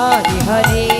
Hari Hare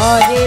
Hare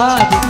Krishna